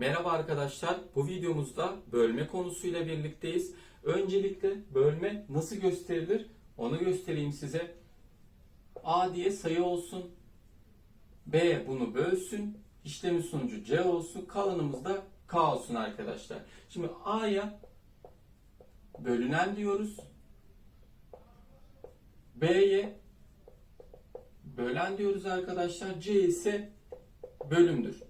Merhaba arkadaşlar. Bu videomuzda bölme konusuyla birlikteyiz. Öncelikle bölme nasıl gösterilir onu göstereyim size. A diye sayı olsun. B bunu bölsün. İşlemin sonucu C olsun. Kalanımız da K olsun arkadaşlar. Şimdi A'ya bölünen diyoruz. B'ye bölen diyoruz arkadaşlar. C ise bölümdür.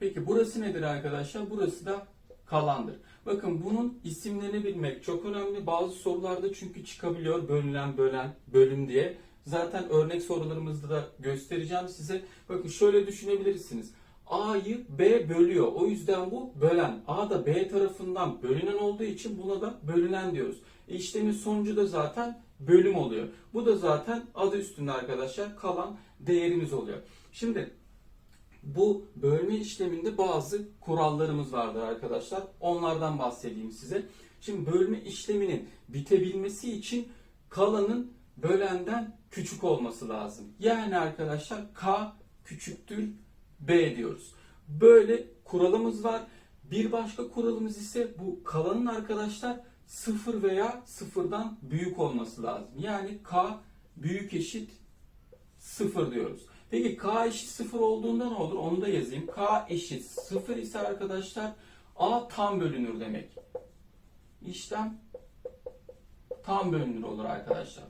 Peki burası nedir arkadaşlar? Burası da kalandır. Bakın bunun isimlerini bilmek çok önemli. Bazı sorularda çünkü çıkabiliyor bölünen bölen bölüm diye. Zaten örnek sorularımızda da göstereceğim size. Bakın şöyle düşünebilirsiniz. A'yı B bölüyor. O yüzden bu bölen. A da B tarafından bölünen olduğu için buna da bölünen diyoruz. E sonucu da zaten bölüm oluyor. Bu da zaten adı üstünde arkadaşlar kalan değerimiz oluyor. Şimdi bu bölme işleminde bazı kurallarımız vardır arkadaşlar. Onlardan bahsedeyim size. Şimdi bölme işleminin bitebilmesi için kalanın bölenden küçük olması lazım. Yani arkadaşlar k küçüktür b diyoruz. Böyle kuralımız var. Bir başka kuralımız ise bu kalanın arkadaşlar sıfır veya sıfırdan büyük olması lazım. Yani k büyük eşit sıfır diyoruz. Peki k eşit 0 olduğunda ne olur? Onu da yazayım. k eşit 0 ise arkadaşlar a tam bölünür demek. İşlem tam bölünür olur arkadaşlar.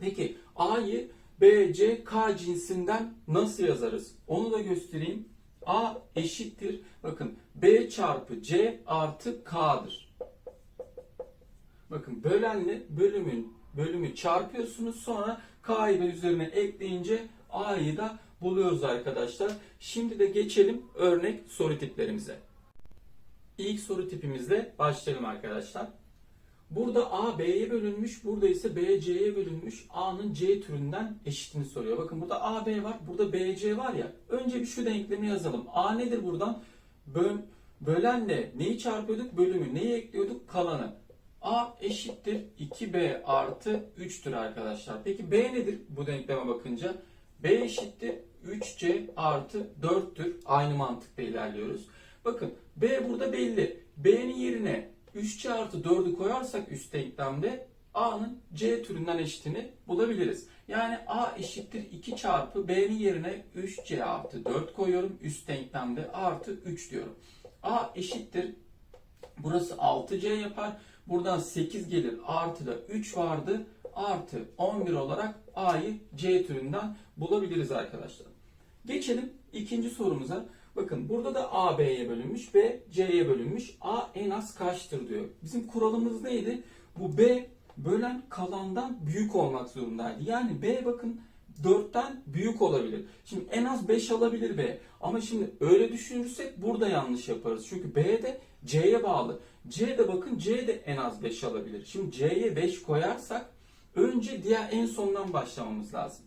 Peki a'yı b, c, k cinsinden nasıl yazarız? Onu da göstereyim. a eşittir. Bakın b çarpı c artı k'dır. Bakın bölenle bölümün bölümü çarpıyorsunuz sonra k'yı üzerine ekleyince a'yı da buluyoruz arkadaşlar. Şimdi de geçelim örnek soru tiplerimize. İlk soru tipimizle başlayalım arkadaşlar. Burada A B'ye bölünmüş, burada ise B C'ye bölünmüş. A'nın C türünden eşitini soruyor. Bakın burada A B var, burada B C var ya. Önce bir şu denklemi yazalım. A nedir buradan? Böl, bölenle neyi çarpıyorduk? Bölümü. Neyi ekliyorduk? Kalanı. A eşittir 2B artı 3'tür arkadaşlar. Peki B nedir bu denkleme bakınca? B eşittir 3C artı 4'tür. Aynı mantıkla ilerliyoruz. Bakın B burada belli. B'nin yerine 3C artı 4'ü koyarsak üst denklemde A'nın C türünden eşitini bulabiliriz. Yani A eşittir 2 çarpı B'nin yerine 3C artı 4 koyuyorum. Üst denklemde artı 3 diyorum. A eşittir. Burası 6C yapar. Buradan 8 gelir. Artı da 3 vardı. Artı 11 olarak A'yı C türünden bulabiliriz arkadaşlar. Geçelim ikinci sorumuza. Bakın burada da A B'ye bölünmüş, B C'ye bölünmüş. A en az kaçtır diyor. Bizim kuralımız neydi? Bu B bölen kalandan büyük olmak zorundaydı. Yani B bakın 4'ten büyük olabilir. Şimdi en az 5 alabilir B. Ama şimdi öyle düşünürsek burada yanlış yaparız. Çünkü B de C'ye bağlı. C de bakın C de en az 5 alabilir. Şimdi C'ye 5 koyarsak önce diğer en sondan başlamamız lazım.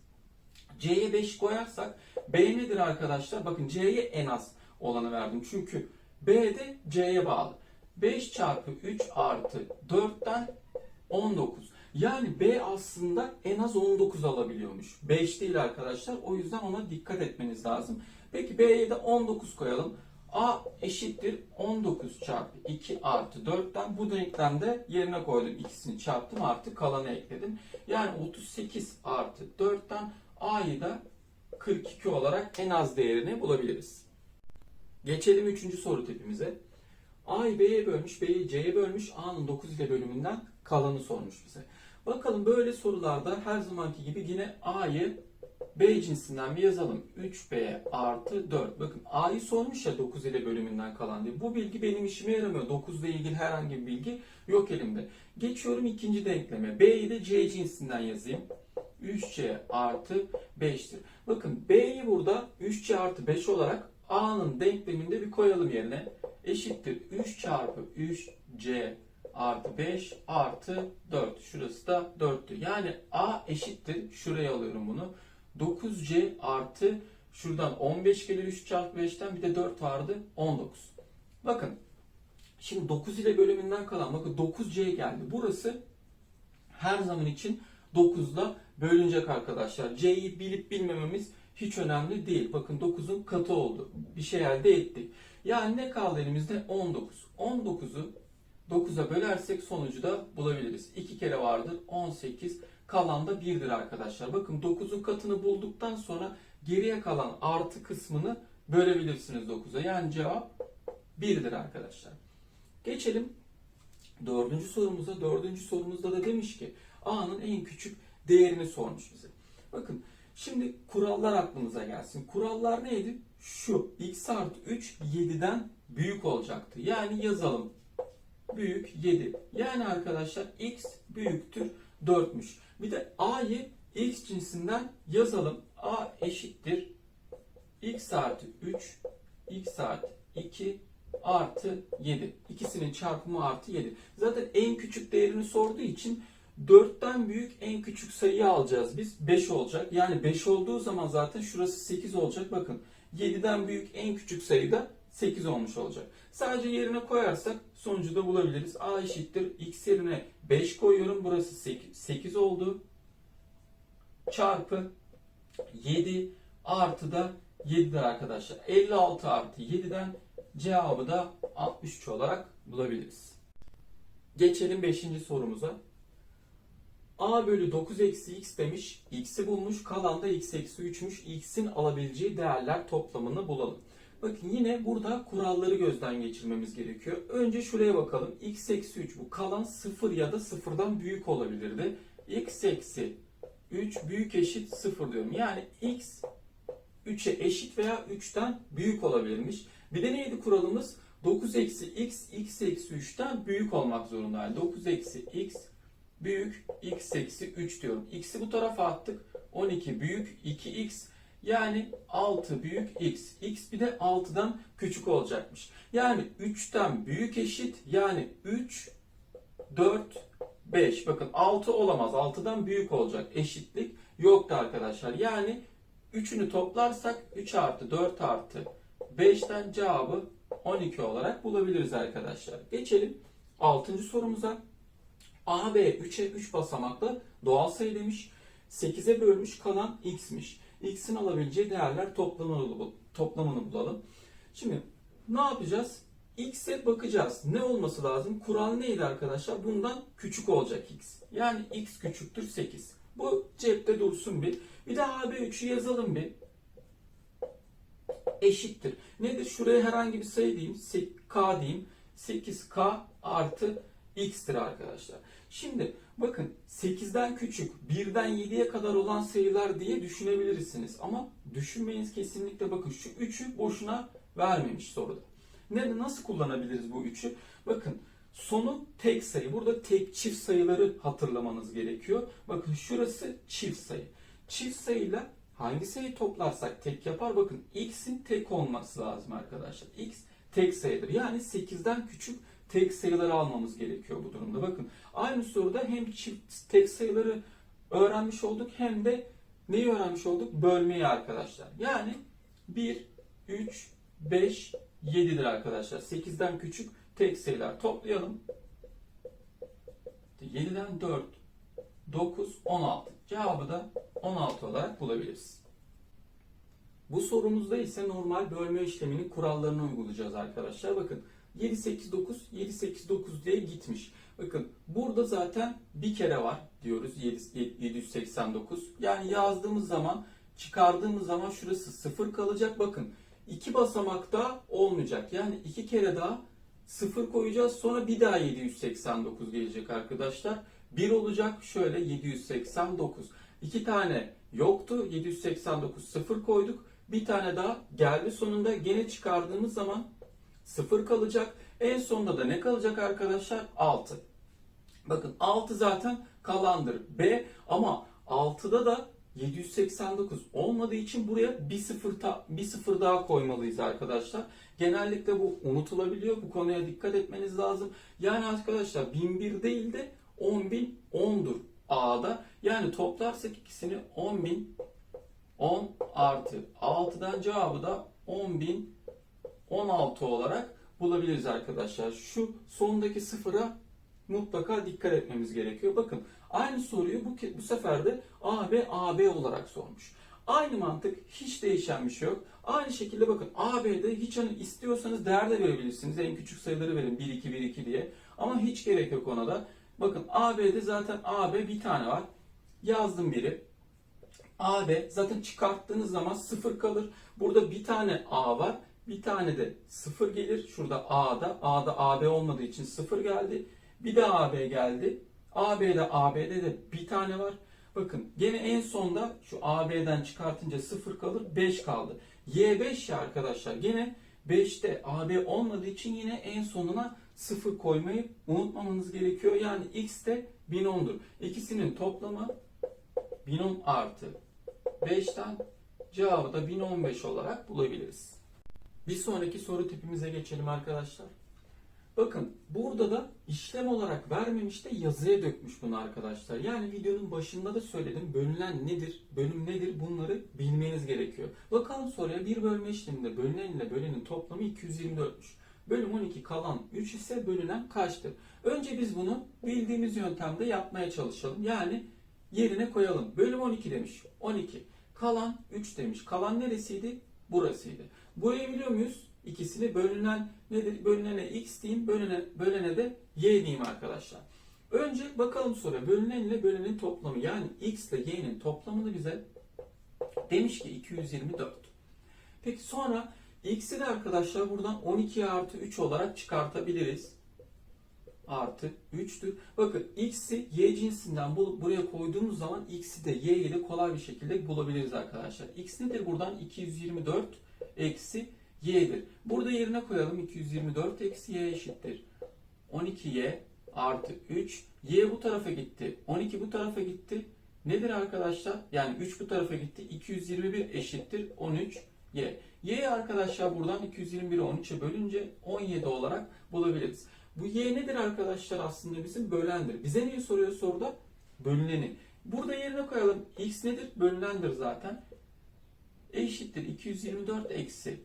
C'ye 5 koyarsak B nedir arkadaşlar? Bakın C'ye en az olanı verdim. Çünkü B de C'ye bağlı. 5 çarpı 3 artı 4'ten 19. Yani B aslında en az 19 alabiliyormuş. 5 değil arkadaşlar. O yüzden ona dikkat etmeniz lazım. Peki B'ye de 19 koyalım. A eşittir 19 çarpı 2 artı 4'ten bu denklemde yerine koydum. ikisini çarptım artı kalanı ekledim. Yani 38 artı 4'ten A'yı da 42 olarak en az değerini bulabiliriz. Geçelim 3. soru tipimize. A'yı B'ye bölmüş, B'yi C'ye bölmüş, A'nın 9 ile bölümünden kalanı sormuş bize. Bakalım böyle sorularda her zamanki gibi yine A'yı B cinsinden bir yazalım. 3B artı 4. Bakın A'yı sormuş ya 9 ile bölümünden kalan diye. Bu bilgi benim işime yaramıyor. 9 ile ilgili herhangi bir bilgi yok elimde. Geçiyorum ikinci denkleme. B'yi de C cinsinden yazayım. 3C artı 5'tir. Bakın B'yi burada 3C artı 5 olarak A'nın denkleminde bir koyalım yerine. Eşittir 3 çarpı 3C artı 5 artı 4. Şurası da 4'tü. Yani A eşittir. Şuraya alıyorum bunu. 9C artı şuradan 15 gelir 3 çarpı 5'ten bir de 4 vardı 19. Bakın şimdi 9 ile bölümünden kalan bakın 9C geldi. Burası her zaman için 9'da bölünecek arkadaşlar. C'yi bilip bilmememiz hiç önemli değil. Bakın 9'un katı oldu. Bir şey elde ettik. Yani ne kaldı elimizde? 19. 19'u 9'a bölersek sonucu da bulabiliriz. 2 kere vardır 18. Kalan da 1'dir arkadaşlar. Bakın 9'un katını bulduktan sonra geriye kalan artı kısmını bölebilirsiniz 9'a. Yani cevap 1'dir arkadaşlar. Geçelim dördüncü sorumuza. Dördüncü sorumuzda da demiş ki A'nın en küçük değerini sormuş bize. Bakın şimdi kurallar aklımıza gelsin. Kurallar neydi? Şu x artı 3 7'den büyük olacaktı. Yani yazalım. Büyük 7. Yani arkadaşlar x büyüktür 4'müş. Bir de a'yı x cinsinden yazalım. a eşittir x artı 3 x artı 2 artı 7. İkisinin çarpımı artı 7. Zaten en küçük değerini sorduğu için 4'ten büyük en küçük sayıyı alacağız biz. 5 olacak. Yani 5 olduğu zaman zaten şurası 8 olacak. Bakın 7'den büyük en küçük sayı da 8 olmuş olacak. Sadece yerine koyarsak sonucu da bulabiliriz. A eşittir. X yerine 5 koyuyorum. Burası 8, 8 oldu. Çarpı 7 artı da 7'dir arkadaşlar. 56 artı 7'den cevabı da 63 olarak bulabiliriz. Geçelim 5. sorumuza. A bölü 9 eksi x demiş. X'i bulmuş. Kalan da x eksi 3'müş. X'in alabileceği değerler toplamını bulalım. Bakın yine burada kuralları gözden geçirmemiz gerekiyor. Önce şuraya bakalım. x eksi 3 bu kalan 0 ya da 0'dan büyük olabilirdi. x eksi 3 büyük eşit 0 diyorum. Yani x 3'e eşit veya 3'ten büyük olabilirmiş. Bir de neydi kuralımız? 9 eksi x, x eksi 3'ten büyük olmak zorunda. Yani 9 eksi x büyük x eksi 3 diyorum. X'i bu tarafa attık. 12 büyük 2x yani 6 büyük x. x bir de 6'dan küçük olacakmış. Yani 3'ten büyük eşit yani 3, 4, 5. Bakın 6 olamaz. 6'dan büyük olacak. Eşitlik yoktu arkadaşlar. Yani 3'ünü toplarsak 3 artı 4 artı 5'ten cevabı 12 olarak bulabiliriz arkadaşlar. Geçelim 6. sorumuza. A, B 3'e 3 basamaklı doğal sayı demiş. 8'e bölmüş kalan x'miş. X'in alabileceği değerler toplamını, toplamını bulalım. Şimdi ne yapacağız? X'e bakacağız. Ne olması lazım? Kural neydi arkadaşlar? Bundan küçük olacak x. Yani x küçüktür 8. Bu cepte dursun bir. Bir de AB 3'ü yazalım bir. Eşittir. Nedir? Şuraya herhangi bir sayı diyeyim. K diyeyim. 8K artı x'tir arkadaşlar. Şimdi bakın 8'den küçük 1'den 7'ye kadar olan sayılar diye düşünebilirsiniz. Ama düşünmeyiniz kesinlikle bakın şu 3'ü boşuna vermemiş soruda. Ne, nasıl kullanabiliriz bu 3'ü? Bakın sonu tek sayı. Burada tek çift sayıları hatırlamanız gerekiyor. Bakın şurası çift sayı. Çift sayıyla hangi sayıyı toplarsak tek yapar? Bakın x'in tek olması lazım arkadaşlar. x tek sayıdır. Yani 8'den küçük tek sayıları almamız gerekiyor bu durumda. Bakın aynı soruda hem çift tek sayıları öğrenmiş olduk hem de neyi öğrenmiş olduk? Bölmeyi arkadaşlar. Yani 1, 3, 5, 7'dir arkadaşlar. 8'den küçük tek sayılar toplayalım. 7'den 4, 9, 16. Cevabı da 16 olarak bulabiliriz. Bu sorumuzda ise normal bölme işleminin kurallarını uygulayacağız arkadaşlar. Bakın 7, 8, 9, 7, 8, 9 diye gitmiş. Bakın burada zaten bir kere var diyoruz 7, 789. Yani yazdığımız zaman çıkardığımız zaman şurası 0 kalacak. Bakın iki basamak daha olmayacak. Yani iki kere daha 0 koyacağız. Sonra bir daha 789 gelecek arkadaşlar. 1 olacak şöyle 789. İki tane yoktu. 789 0 koyduk. Bir tane daha geldi sonunda gene çıkardığımız zaman 0 kalacak. En sonunda da ne kalacak arkadaşlar? 6. Bakın 6 zaten kalandır. B ama 6'da da 789 olmadığı için buraya bir sıfır, ta- bir sıfır daha koymalıyız arkadaşlar. Genellikle bu unutulabiliyor. Bu konuya dikkat etmeniz lazım. Yani arkadaşlar 1001 değil de 10.000 10'dur A'da. Yani toplarsak ikisini 10.000 10 artı 6'dan cevabı da 10.000 16 olarak bulabiliriz arkadaşlar. Şu sondaki sıfıra mutlaka dikkat etmemiz gerekiyor. Bakın aynı soruyu bu, bu sefer de A ve AB olarak sormuş. Aynı mantık hiç değişen bir şey yok. Aynı şekilde bakın AB'de hiç hani istiyorsanız değer de verebilirsiniz. En küçük sayıları verin 1 2 1 2 diye. Ama hiç gerek yok ona da. Bakın AB'de zaten AB bir tane var. Yazdım biri. AB zaten çıkarttığınız zaman sıfır kalır. Burada bir tane A var. Bir tane de sıfır gelir. Şurada A'da. A'da AB olmadığı için sıfır geldi. Bir de AB geldi. AB'de AB'de de bir tane var. Bakın gene en sonda şu AB'den çıkartınca sıfır kalır. 5 kaldı. Y5 ya arkadaşlar. Gene 5'te AB olmadığı için yine en sonuna sıfır koymayı unutmamanız gerekiyor. Yani X de 1010'dur. İkisinin toplamı 1010 artı 5'ten cevabı da 1015 olarak bulabiliriz. Bir sonraki soru tipimize geçelim arkadaşlar. Bakın burada da işlem olarak vermemiş de yazıya dökmüş bunu arkadaşlar. Yani videonun başında da söyledim. Bölünen nedir, bölüm nedir bunları bilmeniz gerekiyor. Bakalım soruya bir bölme işleminde bölünen ile bölenin toplamı 224'müş. Bölüm 12 kalan 3 ise bölünen kaçtır? Önce biz bunu bildiğimiz yöntemde yapmaya çalışalım. Yani yerine koyalım. Bölüm 12 demiş. 12. Kalan 3 demiş. Kalan neresiydi? Burasıydı. Burayı biliyor muyuz? İkisini bölünen nedir? Bölünene x diyeyim, bölüne, bölene de y diyeyim arkadaşlar. Önce bakalım soruya. Bölünen ile bölenin toplamı yani x ile y'nin toplamını bize demiş ki 224. Peki sonra x'i de arkadaşlar buradan 12 artı 3 olarak çıkartabiliriz. Artı 3'tür. Bakın x'i y cinsinden bulup buraya koyduğumuz zaman x'i de y'yi de kolay bir şekilde bulabiliriz arkadaşlar. x nedir buradan? 224 eksi y'dir. Burada yerine koyalım 224 eksi y eşittir. 12y artı 3. y bu tarafa gitti. 12 bu tarafa gitti. Nedir arkadaşlar? Yani 3 bu tarafa gitti. 221 eşittir 13 y. y arkadaşlar buradan 221'i 13'e bölünce 17 olarak bulabiliriz. Bu y nedir arkadaşlar aslında bizim bölendir. Bize niye soruyor soruda? Bölüneni. Burada yerine koyalım. x nedir? Bölünendir zaten. Eşittir 224 eksi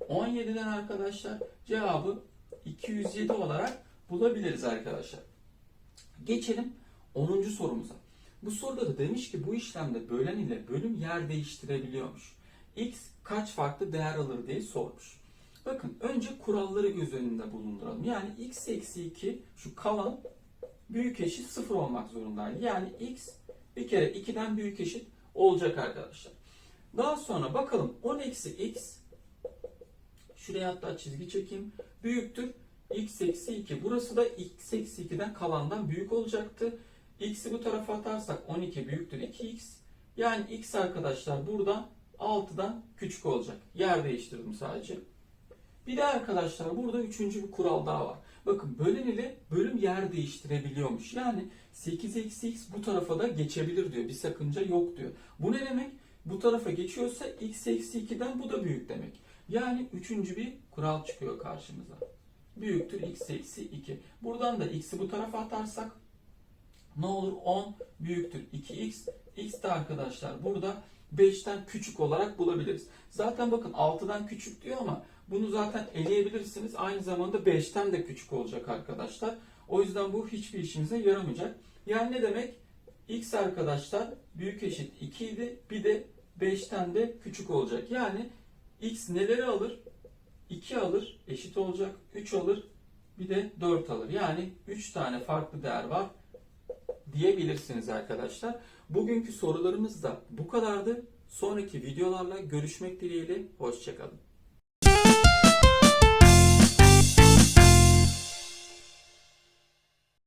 17'den arkadaşlar cevabı 207 olarak bulabiliriz arkadaşlar. Geçelim 10. sorumuza. Bu soruda da demiş ki bu işlemde bölen ile bölüm yer değiştirebiliyormuş. X kaç farklı değer alır diye sormuş. Bakın önce kuralları göz önünde bulunduralım. Yani x eksi 2 şu kalan büyük eşit 0 olmak zorundaydı. Yani x bir kere 2'den büyük eşit olacak arkadaşlar. Daha sonra bakalım 10 eksi x Şuraya hatta çizgi çekeyim. Büyüktür. x eksi 2. Burası da x eksi 2'den kalandan büyük olacaktı. x'i bu tarafa atarsak 12 büyüktür 2x. Yani x arkadaşlar buradan 6'dan küçük olacak. Yer değiştirdim sadece. Bir de arkadaşlar burada üçüncü bir kural daha var. Bakın bölen ile bölüm yer değiştirebiliyormuş. Yani 8 eksi x bu tarafa da geçebilir diyor. Bir sakınca yok diyor. Bu ne demek? Bu tarafa geçiyorsa x eksi 2'den bu da büyük demek. Yani üçüncü bir kural çıkıyor karşımıza. Büyüktür x eksi 2. Buradan da x'i bu tarafa atarsak ne olur? 10 büyüktür 2x. x de arkadaşlar burada 5'ten küçük olarak bulabiliriz. Zaten bakın 6'dan küçük diyor ama bunu zaten eleyebilirsiniz. Aynı zamanda 5'ten de küçük olacak arkadaşlar. O yüzden bu hiçbir işimize yaramayacak. Yani ne demek? x arkadaşlar büyük eşit 2 idi. Bir de 5'ten de küçük olacak. Yani x neleri alır? 2 alır, eşit olacak. 3 alır, bir de 4 alır. Yani 3 tane farklı değer var diyebilirsiniz arkadaşlar. Bugünkü sorularımız da bu kadardı. Sonraki videolarla görüşmek dileğiyle. Hoşçakalın.